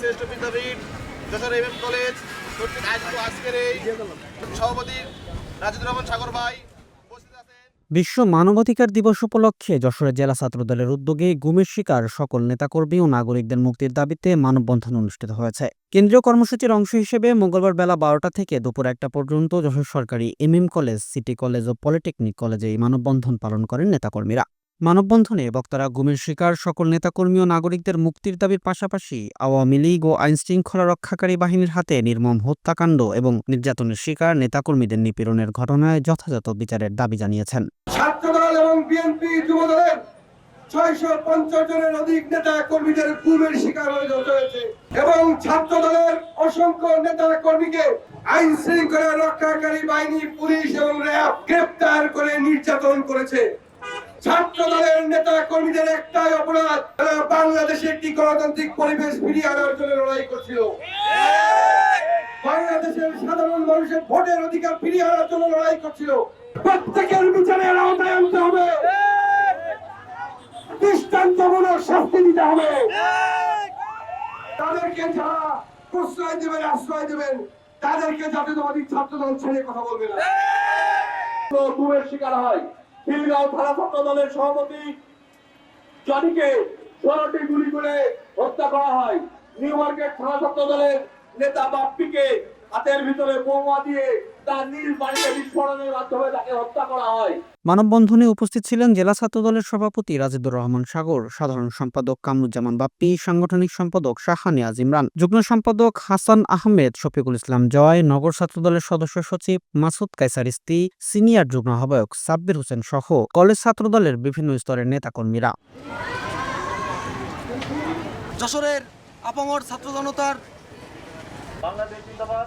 শ্রেষ্ঠ Jessore M M college. কর্তৃক আয়োজিত আজকের এই সভাপতি রাজিদুর রহমান সাগর ভাই বিশ্ব মানবাধিকার দিবস উপলক্ষে যশোরের জেলা ছাত্রদলের উদ্যোগে গুমের শিকার সকল নেতাকর্মী ও নাগরিকদের মুক্তির দাবিতে মানববন্ধন অনুষ্ঠিত হয়েছে। কেন্দ্রীয় কর্মসূচির অংশ হিসেবে মঙ্গলবার বেলা বারোটা থেকে দুপুর একটা পর্যন্ত যশোর সরকারি এমএম কলেজ, সিটি কলেজ ও পলিটেকনিক কলেজে এই মানববন্ধন পালন করেন নেতাকর্মীরা। মানববন্ধনে বক্তারা গুমের শিকার সকল নেতাকর্মী ও নাগরিকদের মুক্তির দাবির পাশাপাশি আওয়ামী লীগ ও আইনশৃঙ্খলা রক্ষাকারী বাহিনীর হাতে নির্মম হত্যাকাণ্ড এবং নির্যাতনের শিকার নেতাকর্মীদের নিপীড়নের ঘটনায় যথাযথ বিচারের দাবি জানিয়েছেন। আইন শৃঙ্খলা নির্যাতন করেছে। কর্মীদের একটাই অপরাধ বাংলাদেশে একটি গণতান্ত্রিক পরিবেশ ফিরিয়ে আনার জন্য লড়াই করছিল। বাংলাদেশের সাধারণ মানুষের ভোটের অধিকার ফিরিয়ে আনার জন্য লড়াই করছিল। প্রত্যেকের বিচারের আওতায় আনতে হবে। দৃষ্টান্তমূলক শাস্তি দিতে হবে। তাদেরকে যারা প্রশ্রয় দেবেন, আশ্রয় দেবেন, তাদেরকে ছাত্রদল ছেড়ে কথা বলবে না। শিকার হয়। খিলগাঁও ছাত্র দলের সভাপতি জনিকে ষোলোটি গুলি করে হত্যা করা হয়। নিউ থানা ছাত্র দলের নেতা বাপ্পিকে হাতের ভিতরে বোমা দিয়ে তার নীল বাড়িতে বিস্ফোরণের মাধ্যমে তাকে হত্যা করা হয়। মানববন্ধনে উপস্থিত ছিলেন জেলা ছাত্র দলের সভাপতি রাজিদুর রহমান সাগর সাধারণ সম্পাদক কামরুজ্জামান বাপ্পি সাংগঠনিক সম্পাদক শাহানিয়াজ ইমরান যুগ্ম সম্পাদক হাসান আহমেদ শফিকুল ইসলাম জয় নগর ছাত্র দলের সদস্য সচিব মাসুদ কাইসার ইস্তি সিনিয়র যুগ্ম আহ্বায়ক সাব্বির হোসেন সহ কলেজ ছাত্রদলের বিভিন্ন স্তরের নেতাকর্মীরা। যশোরের আপামর ছাত্র জনতার বাংলাদেশ জিন্দাবাদ।